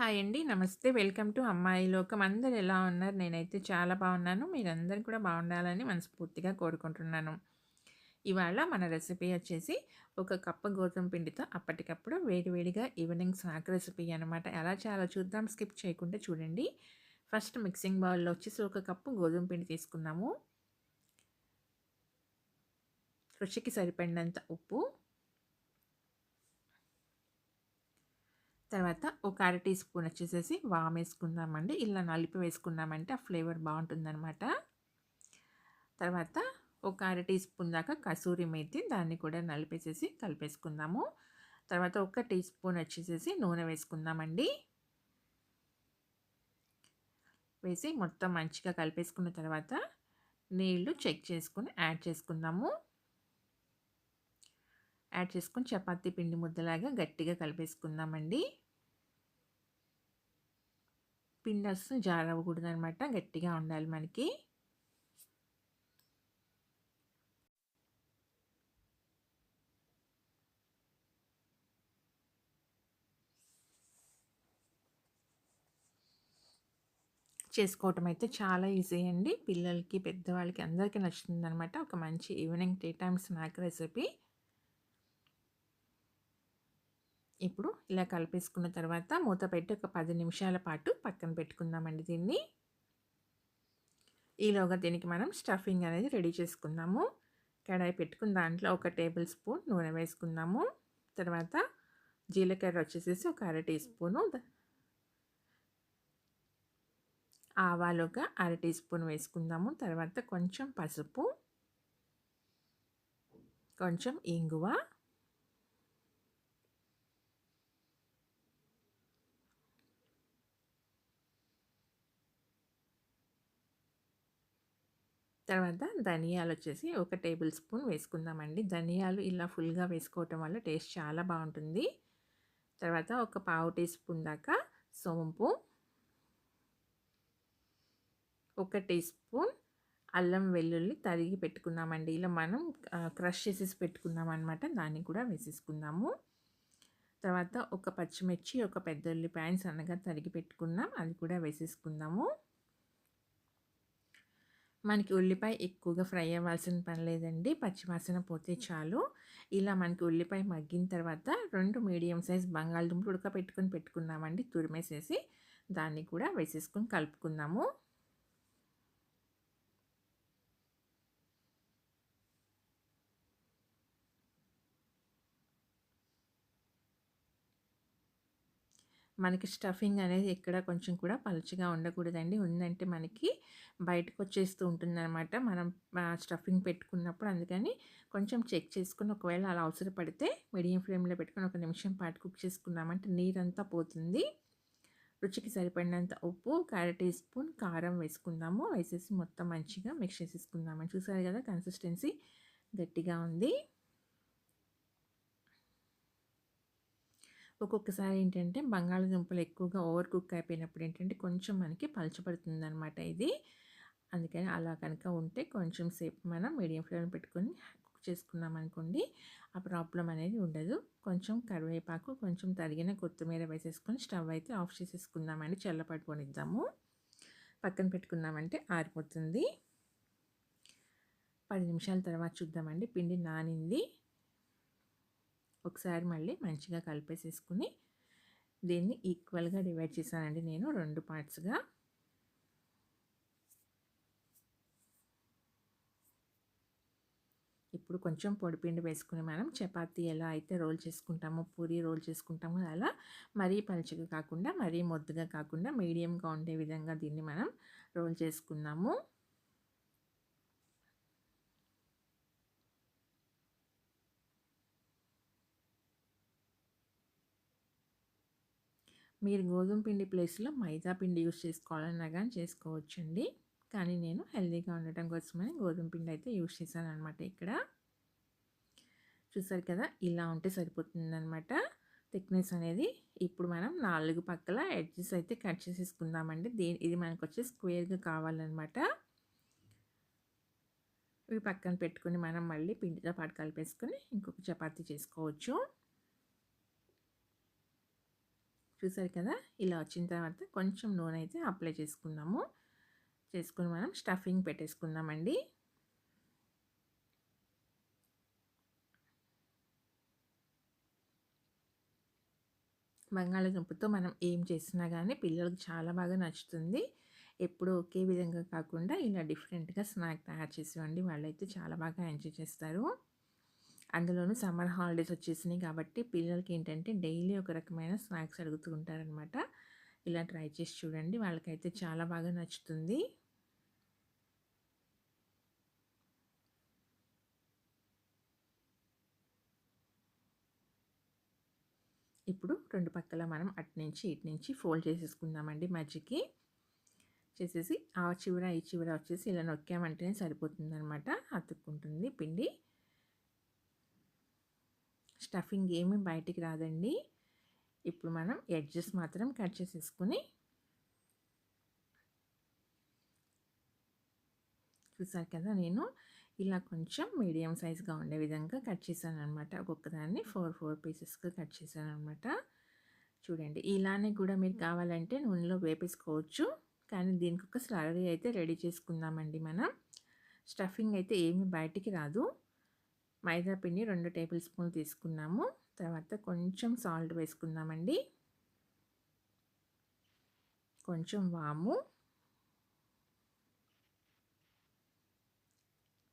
Hi అండి. నమస్తే. Welcome to అమ్మాయి లోకం. అందరు ఎలా ఉన్నారు? నేనైతే చాలా బాగున్నాను. మీరందరూ కూడా బాగుండాలని మనస్ఫూర్తిగా కోరుకుంటున్నాను. ఇవాళ మన రెసిపీ వచ్చేసి ఒక కప్పు గోధుమ పిండితో అప్పటికప్పుడు వేడివేడిగా ఈవినింగ్ స్నాక్ రెసిపీ అనమాట. ఎలా చాలా చూద్దాం. స్కిప్ చేయకుండా చూడండి. ఫస్ట్ మిక్సింగ్ బౌల్‌లో వచ్చేసి ఒక కప్పు గోధుమ పిండి తీసుకున్నాము. రుచికి సరిపడినంత ఉప్పు తర్వాత ఒక అర టీ స్పూన్ వచ్చేసేసి వామ్ వేసుకుందామండి. ఇలా నలిపి వేసుకున్నామంటే ఆ ఫ్లేవర్ బాగుంటుందన్నమాట. తర్వాత ఒక అర టీ స్పూన్ దాకా కసూరి మేతి దాన్ని కూడా నలిపేసేసి కలిపేసుకుందాము. తర్వాత ఒక టీ స్పూన్ వచ్చేసేసి నూనె వేసుకుందామండి. వేసి మొత్తం మంచిగా కలిపేసుకున్న తర్వాత నీళ్ళు చెక్ చేసుకుని యాడ్ చేసుకుందాము. యాడ్ చేసుకుని చపాతీ పిండి ముద్దలాగా గట్టిగా కలిపేసుకుందామండి. పిండి అసలు జారవ్వకూడదు అనమాట గట్టిగా ఉండాలి మనకి. చేసుకోవటం అయితే చాలా ఈజీ అండి. పిల్లలకి పెద్దవాళ్ళకి అందరికీ నచ్చుతుంది అనమాట ఒక మంచి evening tea time snack recipe. ఇప్పుడు ఇలా కలిపేసుకున్న తర్వాత మూత పెట్టి ఒక పది నిమిషాల పాటు పక్కన పెట్టుకుందామండి దీన్ని. ఈలోగా దీనికి మనం స్టఫింగ్ అనేది రెడీ చేసుకుందాము. కడాయి పెట్టుకున్న దాంట్లో ఒక టేబుల్ స్పూన్ నూనె వేసుకుందాము. తర్వాత జీలకర్ర వచ్చేసేసి ఒక అర టీ స్పూను ఆవాలు ఒక అర టీ స్పూన్ వేసుకుందాము. తర్వాత కొంచెం పసుపు కొంచెం ఇంగువ తర్వాత ధనియాలు వచ్చేసి ఒక టేబుల్ స్పూన్ వేసుకుందామండి. ధనియాలు ఇలా ఫుల్గా వేసుకోవటం వల్ల టేస్ట్ చాలా బాగుంటుంది. తర్వాత ఒక పావు టీ స్పూన్ దాకా సోంపు ఒక టీ స్పూన్ అల్లం వెల్లుల్లి తరిగి పెట్టుకున్నామండి. ఇలా మనం క్రష్ చేసేసి పెట్టుకున్నాం అనమాట దాన్ని కూడా వేసేసుకుందాము. తర్వాత ఒక పచ్చిమిర్చి ఒక పెద్ద ఉల్లిపాయ సన్నగా తరిగి పెట్టుకున్నాం. అది కూడా వేసేసుకుందాము. మనకి ఉల్లిపాయ ఎక్కువగా ఫ్రై అవ్వాల్సిన పని లేదండి. పచ్చివాసన పోతే చాలు. ఇలా మనకి ఉల్లిపాయ మగ్గిన తర్వాత రెండు మీడియం సైజ్ బంగాళదుంపలు ఉడకపెట్టుకొని పెట్టుకున్నామండి. తురిమేసేసి దాన్ని కూడా వేసేసుకొని కలుపుకుందాము. మనకి స్టఫింగ్ అనేది ఎక్కడ కొంచెం కూడా పలుచగా ఉండకూడదండి. ఉందంటే మనకి బయటకు వచ్చేస్తూ ఉంటుందన్నమాట. మనం స్టఫింగ్ పెట్టుకున్నప్పుడు అందుకని కొంచెం చెక్ చేసుకుని ఒకవేళ అలా అవసరపడితే మీడియం ఫ్లేమ్లో పెట్టుకొని ఒక నిమిషం పాటు కుక్ చేసుకున్నామంటే నీరంతా పోతుంది. రుచికి సరిపడినంత ఉప్పు ఒక టీ స్పూన్ కారం వేసుకుందాము. వేసేసి మొత్తం మంచిగా మిక్స్ చేసేసుకుందామని చూసారు కదా కన్సిస్టెన్సీ గట్టిగా ఉంది. ఒక్కొక్కసారి ఏంటంటే బంగాళదుంపలు ఎక్కువగా ఓవర్ కుక్ అయిపోయినప్పుడు ఏంటంటే కొంచెం మనకి పలచబడుతుంది అనమాట ఇది. అందుకని అలా కనుక ఉంటే కొంచెం సేపు మనం మీడియం ఫ్లేమ్ పెట్టుకొని కుక్ చేసుకున్నాం అనుకోండి. ఆ ప్రాబ్లం అనేది ఉండదు. కొంచెం కరివేపాకు కొంచెం తరిగిన కొత్తిమీర వేసేసుకొని స్టవ్ అయితే ఆఫ్ చేసేసుకుందామండి చల్లపడిపోనిద్దాము పక్కన పెట్టుకున్నామంటే ఆరిపోతుంది. పది నిమిషాల తర్వాత చూద్దామండి. పిండి నానింది. ఒకసారి మళ్ళీ మంచిగా కలిపేసేసుకుని దీన్ని ఈక్వల్గా డివైడ్ చేశానండి నేను రెండు పార్ట్స్గా. ఇప్పుడు కొంచెం పొడిపిండి వేసుకుని మనం చపాతీ ఎలా అయితే రోల్ చేసుకుంటామో పూరి రోల్ చేసుకుంటామో అలా మరీ పలుచగా కాకుండా మరీ మొద్దుగా కాకుండా మీడియంగా ఉండే విధంగా దీన్ని మనం రోల్ చేసుకుందాము. మీరు గోధుమ పిండి ప్లేస్లో మైదా పిండి యూస్ చేసుకోవాలన్నా కానీ చేసుకోవచ్చండి. కానీ నేను హెల్దీగా ఉండటం కోసమని గోధుమ పిండి అయితే యూస్ చేశాను అనమాట ఇక్కడ. చూసారు కదా ఇలా ఉంటే సరిపోతుందనమాట థిక్నెస్ అనేది ఇప్పుడు మనం నాలుగు పక్కల ఎడ్జెస్ అయితే కట్ చేసేసుకుందామండి. దీని ఇది మనకు వచ్చి స్క్వేర్గా కావాలన్నమాట. ఇవి పక్కన పెట్టుకుని మనం మళ్ళీ పిండితో పాటు కలిపేసుకుని ఇంకొక చపాతీ చేసుకోవచ్చు. చూసారు కదా? ఇలా వచ్చిన తర్వాత కొంచెం నూనె అయితే అప్లై చేసుకున్నాము. చేసుకుని మనం స్టఫింగ్ పెట్టేసుకుందామండి. బంగాళదుంపతో మనం ఏం చేసినా కానీ పిల్లలకు చాలా బాగా నచ్చుతుంది. ఎప్పుడు ఒకే విధంగా కాకుండా ఇలా డిఫరెంట్గా స్నాక్ తయారు చేసేవండి వాళ్ళైతే చాలా బాగా ఎంజాయ్ చేస్తారు. అందులోనూ సమ్మర్ హాలిడేస్ వచ్చేసినాయి కాబట్టి పిల్లలకి ఏంటంటే డైలీ ఒక రకమైన స్నాక్స్ అడుగుతూ ఉంటారనమాట ఇలా ట్రై చేసి చూడండి వాళ్ళకైతే చాలా బాగా నచ్చుతుంది. ఇప్పుడు రెండు పక్కల మనం అటు నుంచి ఇటు నుంచి ఫోల్డ్ చేసేసుకుందామండి మధ్యకి చేసేసి ఆ చివర ఈ చివర వచ్చేసి ఇలా నొక్కామంటేనే సరిపోతుంది అనమాట అతుక్కుంటుంది పిండి. స్టఫింగ్ ఏమీ బయటికి రాదండి. ఇప్పుడు మనం ఎడ్జెస్ మాత్రం కట్ చేసేసుకుని చూసారు కదా నేను ఇలా కొంచెం మీడియం సైజ్గా ఉండే విధంగా కట్ చేశాను అనమాట ఒక్కొక్కదాన్ని ఫోర్ ఫోర్ పీసెస్గా కట్ చేశాను అనమాట చూడండి ఇలానే కూడా మీరు కావాలంటే నూనెలో వేపేసుకోవచ్చు. కానీ దీనికి ఒక స్లరీ అయితే రెడీ చేసుకుందామండి మనం. స్టఫింగ్ అయితే ఏమి బయటికి రాదు. మైదా పిండి రెండు టేబుల్ స్పూన్లు తీసుకున్నాము. తర్వాత కొంచెం సాల్ట్ వేసుకుందామండి. కొంచెం వాము.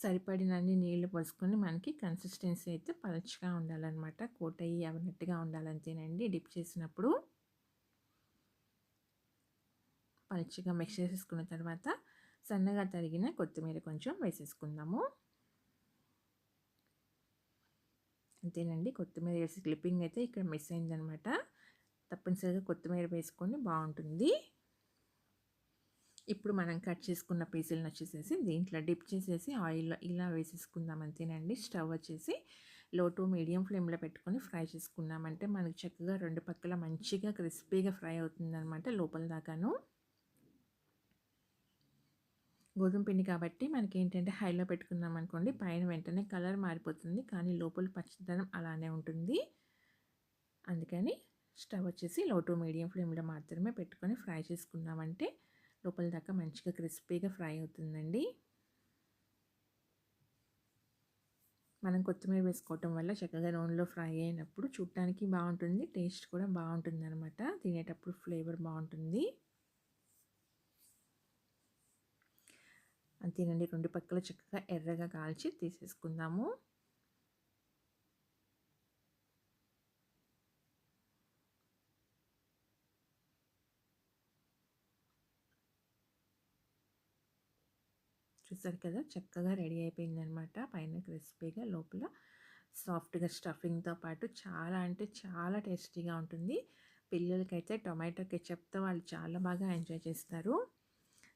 సరిపడినన్ని నీళ్ళు పోసుకొని మనకి కన్సిస్టెన్సీ అయితే పలచగా ఉండాలన్నమాట. కోట అయ్యి అవనట్టుగా ఉండాలంతేనండి డిప్ చేసినప్పుడు పలచగా మిక్స్ చేసేసుకున్న తర్వాత సన్నగా తరిగిన కొత్తిమీర కొంచెం వేసేసుకుందాము. అంతేనండి. కొత్తిమీర వేసి క్లిప్పింగ్ అయితే ఇక్కడ మిస్ అయిందనమాట. తప్పనిసరిగా కొత్తిమీర వేసుకొని బాగుంటుంది. ఇప్పుడు మనం కట్ చేసుకున్న పీసులను వచ్చేసేసి దీంట్లో డిప్ చేసేసి ఆయిల్లో ఇలా వేసేసుకుందాం అంతేనండి. స్టవ్ వచ్చేసి లో టు మీడియం ఫ్లేమ్లో పెట్టుకొని ఫ్రై చేసుకున్నామంటే మనకి చక్కగా రెండు పక్కల మంచిగా క్రిస్పీగా ఫ్రై అవుతుందన్నమాట లోపల దాకాను. గోధుమ పిండి కాబట్టి మనకి ఏంటంటే హైలో పెట్టుకున్నాం అనుకోండి పైన వెంటనే కలర్ మారిపోతుంది. కానీ లోపల పచ్చదనం అలానే ఉంటుంది. అందుకని స్టవ్ వచ్చేసి లో టు మీడియం ఫ్లేమ్లో మాత్రమే పెట్టుకొని ఫ్రై చేసుకున్నామంటే లోపల దాకా మంచిగా క్రిస్పీగా ఫ్రై అవుతుందండి. మనం కొత్తిమీర వేసుకోవటం వల్ల చక్కగా నూనెలో ఫ్రై అయినప్పుడు చూడటానికి బాగుంటుంది టేస్ట్ కూడా బాగుంటుంది అనమాట తినేటప్పుడు ఫ్లేవర్ బాగుంటుంది. అంతేనండి. రెండు పక్కల చక్కగా ఎర్రగా కాల్చి తీసేసుకుందాము. చూసారు కదా? చక్కగా రెడీ అయిపోయిందనమాట పైన క్రిస్పీగా లోపల సాఫ్ట్గా స్టఫింగ్తో పాటు చాలా అంటే చాలా టేస్టీగా ఉంటుంది. పిల్లలకైతే టొమాటో కెచప్తో వాళ్ళు చాలా బాగా ఎంజాయ్ చేస్తారు.